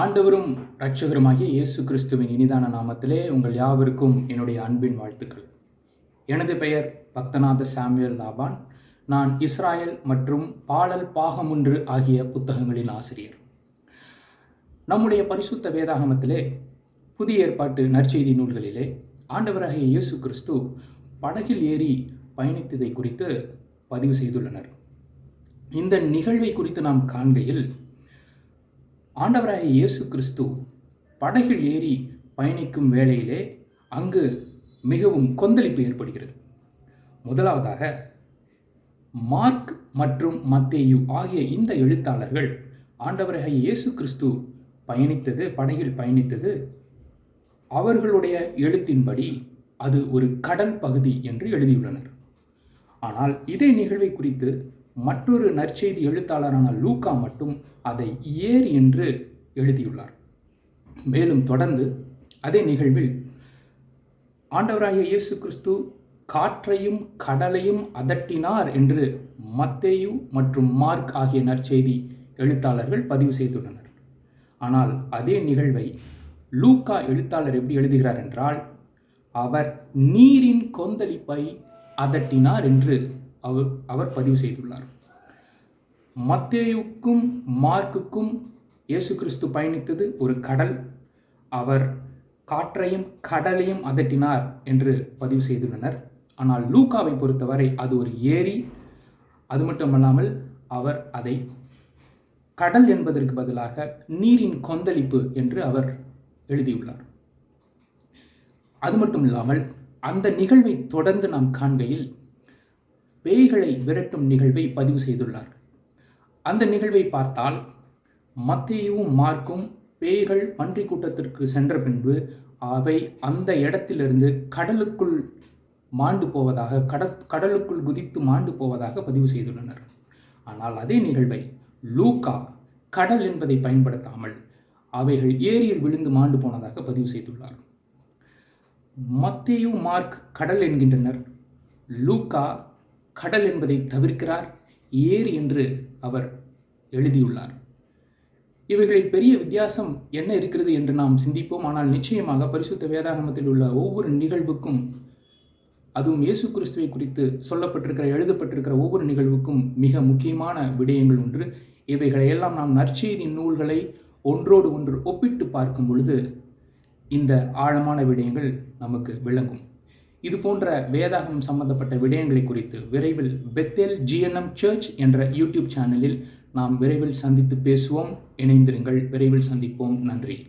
ஆண்டவரும் இரட்சகருமாகிய இயேசு கிறிஸ்துவின் இனிதான நாமத்திலே உங்கள் யாவருக்கும் என்னுடைய அன்பின் வாழ்த்துக்கள். எனது பெயர் பக்தநாத சாமுவேல் லாபான். நான் இஸ்ராயல் மற்றும் பாலல் பாகமொன்று ஆகிய புத்தகங்களின் ஆசிரியர். நம்முடைய பரிசுத்த வேதாகமத்திலே புதிய ஏற்பாட்டு நற்செய்தி நூல்களிலே ஆண்டவராகிய இயேசு கிறிஸ்து படகில் ஏறி பயணித்ததை குறித்து பதிவு செய்துள்ளனர். இந்த நிகழ்வை குறித்து நாம் காண்கையில் ஆண்டவராய இயேசு கிறிஸ்து படகில் ஏறி பயணிக்கும் வேளையிலே அங்கு மிகவும் கொந்தளிப்பு ஏற்படுகிறது. முதலாவதாக மார்க் மற்றும் மத்தேயு ஆகிய இந்த எழுத்தாளர்கள் ஆண்டவராக இயேசு கிறிஸ்து பயணித்தது படகில் பயணித்தது அவர்களுடைய எழுத்தின்படி அது ஒரு கடல் பகுதி என்று எழுதியுள்ளனர். ஆனால் இதே நிகழ்வை குறித்து மற்றொரு நற்செய்தி எழுத்தாளரான லூக்கா மட்டும் அதை ஏர் என்று எழுதியுள்ளார். மேலும் தொடர்ந்து அதே நிகழ்வில் ஆண்டவராகிய இயேசு கிறிஸ்து காற்றையும் கடலையும் அதட்டினார் என்று மத்தேயு மற்றும் மார்க் ஆகிய நற்செய்தி எழுத்தாளர்கள் பதிவு செய்துள்ளனர். ஆனால் அதே நிகழ்வை லூக்கா எழுத்தாளர் எப்படி எழுதுகிறார் என்றால் அவர் நீரின் கொந்தளிப்பை அதட்டினார் என்று அவர் அவர் பதிவு செய்துள்ளார். மத்தேயுக்கும் மார்க்குக்கும் இயேசு கிறிஸ்து பயணித்தது ஒரு கடல். அவர் காற்றையும் கடலையும் அதட்டினார் என்று பதிவு செய்துள்ளனர். ஆனால் லூக்காவை பொறுத்தவரை அது ஒரு ஏரி. அது மட்டுமல்லாமல் அவர் அதை கடல் என்பதற்கு பதிலாக நீரின் கொந்தளிப்பு என்று அவர் எழுதியுள்ளார். அது மட்டும் இல்லாமல் அந்த நிகழ்வை தொடர்ந்து நாம் காண்கையில் பேய்களை விரட்டும் நிகழ்வை பதிவு செய்துள்ளார். அந்த நிகழ்வை பார்த்தால் மத்தியும் மார்க்கும் பேய்கள் பன்றி கூட்டத்திற்கு சென்ற பின்பு அவை அந்த இடத்திலிருந்து கடலுக்குள் மாண்டு போவதாக கட கடலுக்குள் குதித்து மாண்டு போவதாக பதிவு செய்துள்ளனர். ஆனால் அதே நிகழ்வை லூக்கா கடல் என்பதை பயன்படுத்தாமல் அவைகள் ஏரியில் விழுந்து மாண்டு போனதாக பதிவு செய்துள்ளார். மத்தேயு மார்க் கடல் என்கின்றனர். லூக்கா கடல் என்பதை தவிர்க்கிறார் ஏரி என்று அவர் எழுதியுள்ளார். இவைகளில் பெரிய வித்தியாசம் என்ன இருக்கிறது என்று நாம் சிந்திப்போம். ஆனால் நிச்சயமாக பரிசுத்த வேதாகமத்தில் உள்ள ஒவ்வொரு நிகழ்வுக்கும் அதுவும் இயேசு கிறிஸ்துவை குறித்து சொல்லப்பட்டிருக்கிற எழுதப்பட்டிருக்கிற ஒவ்வொரு நிகழ்வுக்கும் மிக முக்கியமான விடயங்கள் ஒன்று. இவைகளை எல்லாம் நாம் நற்செய்தி நூல்களை ஒன்றோடு ஒன்று ஒப்பிட்டு பார்க்கும் பொழுது இந்த ஆழமான விடயங்கள் நமக்கு விளங்கும். இது போன்ற வேதாகம் சம்பந்தப்பட்ட விடயங்களை குறித்து விரைவில் பெத்தேல் ஜிஎன்எம் சர்ச் என்ற யூடியூப் சேனலில் நாம் விரைவில் சந்தித்து பேசுவோம். இணைந்திருங்கள். விரைவில் சந்திப்போம். நன்றி.